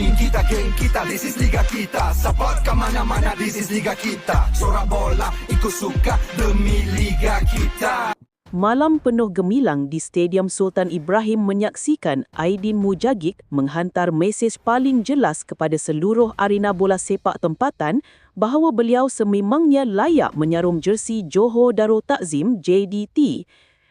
team kita, geng kita. This is liga kita. Support ke mana-mana This is liga kita. Sorak bola ikut suka demi liga kita. Malam penuh gemilang di Stadium Sultan Ibrahim menyaksikan Aidin Mujagik menghantar mesej paling jelas kepada seluruh arena bola sepak tempatan bahawa beliau sememangnya layak menyarum jersey Johor Darul Takzim JDT.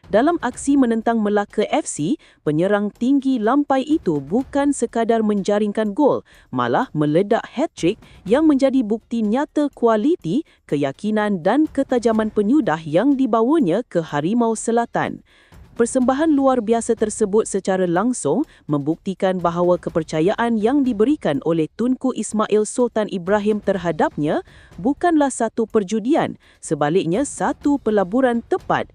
Dalam aksi menentang Melaka FC, penyerang tinggi lampai itu bukan sekadar menjaringkan gol, malah meledak hat-trick yang menjadi bukti nyata kualiti, keyakinan dan ketajaman penyudah yang dibawanya ke Harimau Selatan. Persembahan luar biasa tersebut secara langsung membuktikan bahawa kepercayaan yang diberikan oleh Tunku Ismail Sultan Ibrahim terhadapnya bukanlah satu perjudian, sebaliknya satu pelaburan tepat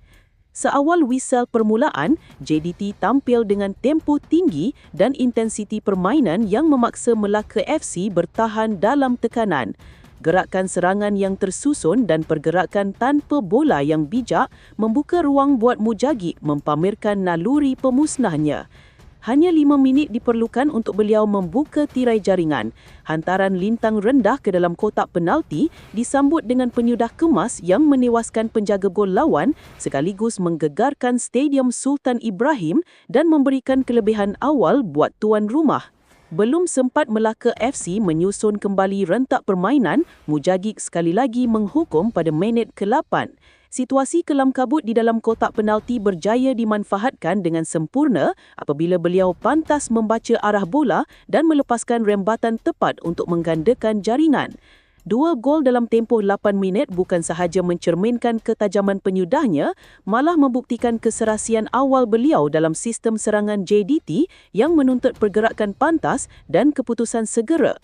Seawal wisel permulaan, JDT tampil dengan tempo tinggi dan intensiti permainan yang memaksa Melaka FC bertahan dalam tekanan. Gerakan serangan yang tersusun dan pergerakan tanpa bola yang bijak membuka ruang buat Mujagi mempamerkan naluri pemusnahnya. Hanya lima minit diperlukan untuk beliau membuka tirai jaringan. Hantaran lintang rendah ke dalam kotak penalti disambut dengan penyudah kemas yang menewaskan penjaga gol lawan sekaligus menggegarkan Stadium Sultan Ibrahim dan memberikan kelebihan awal buat tuan rumah. Belum sempat Melaka FC menyusun kembali rentak permainan, Mujagik sekali lagi menghukum pada minit ke-8 situasi kelam kabut di dalam kotak penalti berjaya dimanfaatkan dengan sempurna apabila beliau pantas membaca arah bola dan melepaskan rembatan tepat untuk menggandakan jaringan. Dua gol dalam tempoh 8 minit bukan sahaja mencerminkan ketajaman penyudahnya, malah membuktikan keserasian awal beliau dalam sistem serangan JDT yang menuntut pergerakan pantas dan keputusan segera.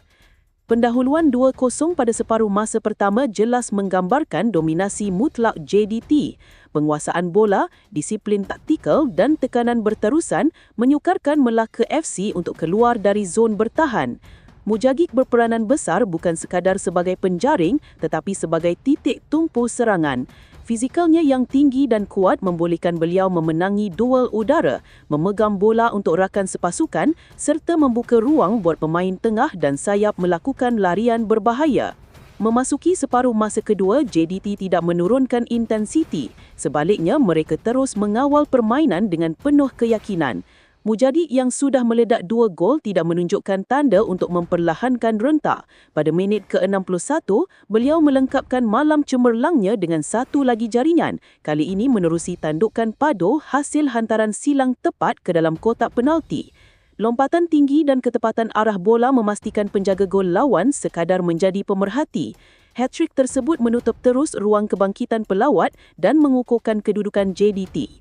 Pendahuluan 2-0 pada separuh masa pertama jelas menggambarkan dominasi mutlak JDT. Penguasaan bola, disiplin taktikal dan tekanan berterusan menyukarkan Melaka FC untuk keluar dari zon bertahan. Mujagik berperanan besar bukan sekadar sebagai penjaring tetapi sebagai titik tumpu serangan. Fizikalnya yang tinggi dan kuat membolehkan beliau memenangi duel udara, memegang bola untuk rakan sepasukan serta membuka ruang buat pemain tengah dan sayap melakukan larian berbahaya. Memasuki separuh masa kedua, JDT tidak menurunkan intensiti. Sebaliknya, mereka terus mengawal permainan dengan penuh keyakinan. Mujadi yang sudah meledak dua gol tidak menunjukkan tanda untuk memperlahankan rentak. Pada minit ke-61, beliau melengkapkan malam cemerlangnya dengan satu lagi jaringan. Kali ini menerusi tandukan Pado hasil hantaran silang tepat ke dalam kotak penalti. Lompatan tinggi dan ketepatan arah bola memastikan penjaga gol lawan sekadar menjadi pemerhati. Hat-trick tersebut menutup terus ruang kebangkitan pelawat dan mengukuhkan kedudukan JDT.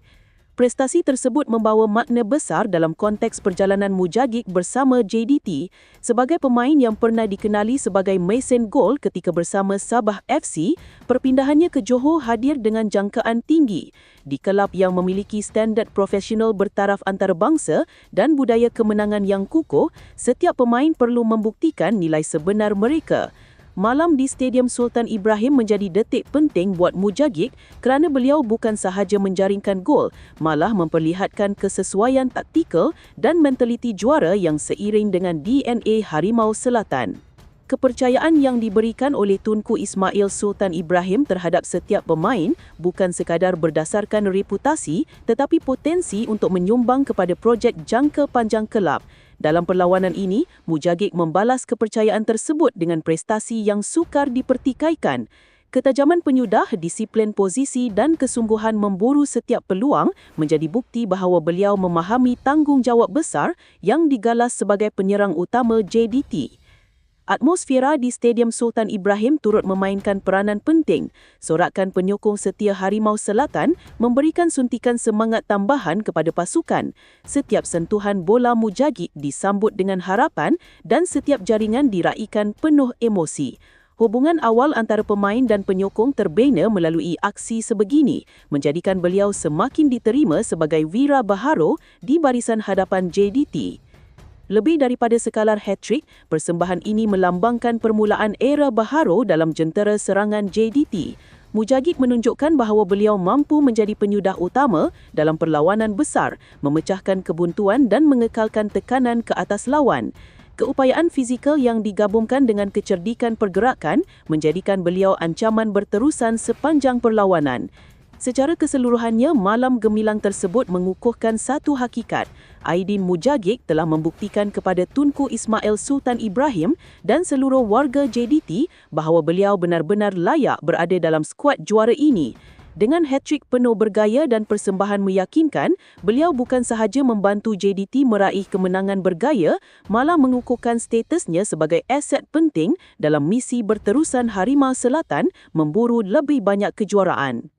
Prestasi tersebut membawa makna besar dalam konteks perjalanan Mujagik bersama JDT sebagai pemain yang pernah dikenali sebagai Mason Goal ketika bersama Sabah FC, perpindahannya ke Johor hadir dengan jangkaan tinggi. Di kelab yang memiliki standard profesional bertaraf antarabangsa dan budaya kemenangan yang kukuh, setiap pemain perlu membuktikan nilai sebenar mereka malam di Stadium Sultan Ibrahim menjadi detik penting buat Mujagik kerana beliau bukan sahaja menjaringkan gol, malah memperlihatkan kesesuaian taktikal dan mentaliti juara yang seiring dengan DNA Harimau Selatan. Kepercayaan yang diberikan oleh Tunku Ismail Sultan Ibrahim terhadap setiap pemain bukan sekadar berdasarkan reputasi tetapi potensi untuk menyumbang kepada projek jangka panjang kelab. Dalam perlawanan ini, Mujagik membalas kepercayaan tersebut dengan prestasi yang sukar dipertikaikan. Ketajaman penyudah, disiplin posisi dan kesungguhan memburu setiap peluang menjadi bukti bahawa beliau memahami tanggungjawab besar yang digalas sebagai penyerang utama JDT. Atmosfera di Stadium Sultan Ibrahim turut memainkan peranan penting. Sorakan penyokong setia Harimau Selatan memberikan suntikan semangat tambahan kepada pasukan. Setiap sentuhan bola mujagi disambut dengan harapan dan setiap jaringan diraikan penuh emosi. Hubungan awal antara pemain dan penyokong terbina melalui aksi sebegini menjadikan beliau semakin diterima sebagai Wira Baharo di barisan hadapan JDT. Lebih daripada sekalar hat-trick, persembahan ini melambangkan permulaan era baharu dalam jentera serangan JDT. Mujagid menunjukkan bahawa beliau mampu menjadi penyudah utama dalam perlawanan besar, memecahkan kebuntuan dan mengekalkan tekanan ke atas lawan. Keupayaan fizikal yang digabungkan dengan kecerdikan pergerakan menjadikan beliau ancaman berterusan sepanjang perlawanan. Secara keseluruhannya, malam gemilang tersebut mengukuhkan satu hakikat. Aidin Mujagik telah membuktikan kepada Tunku Ismail Sultan Ibrahim dan seluruh warga JDT bahawa beliau benar-benar layak berada dalam skuad juara ini. Dengan hat-trick penuh bergaya dan persembahan meyakinkan, beliau bukan sahaja membantu JDT meraih kemenangan bergaya, malah mengukuhkan statusnya sebagai aset penting dalam misi berterusan Harimau Selatan memburu lebih banyak kejuaraan.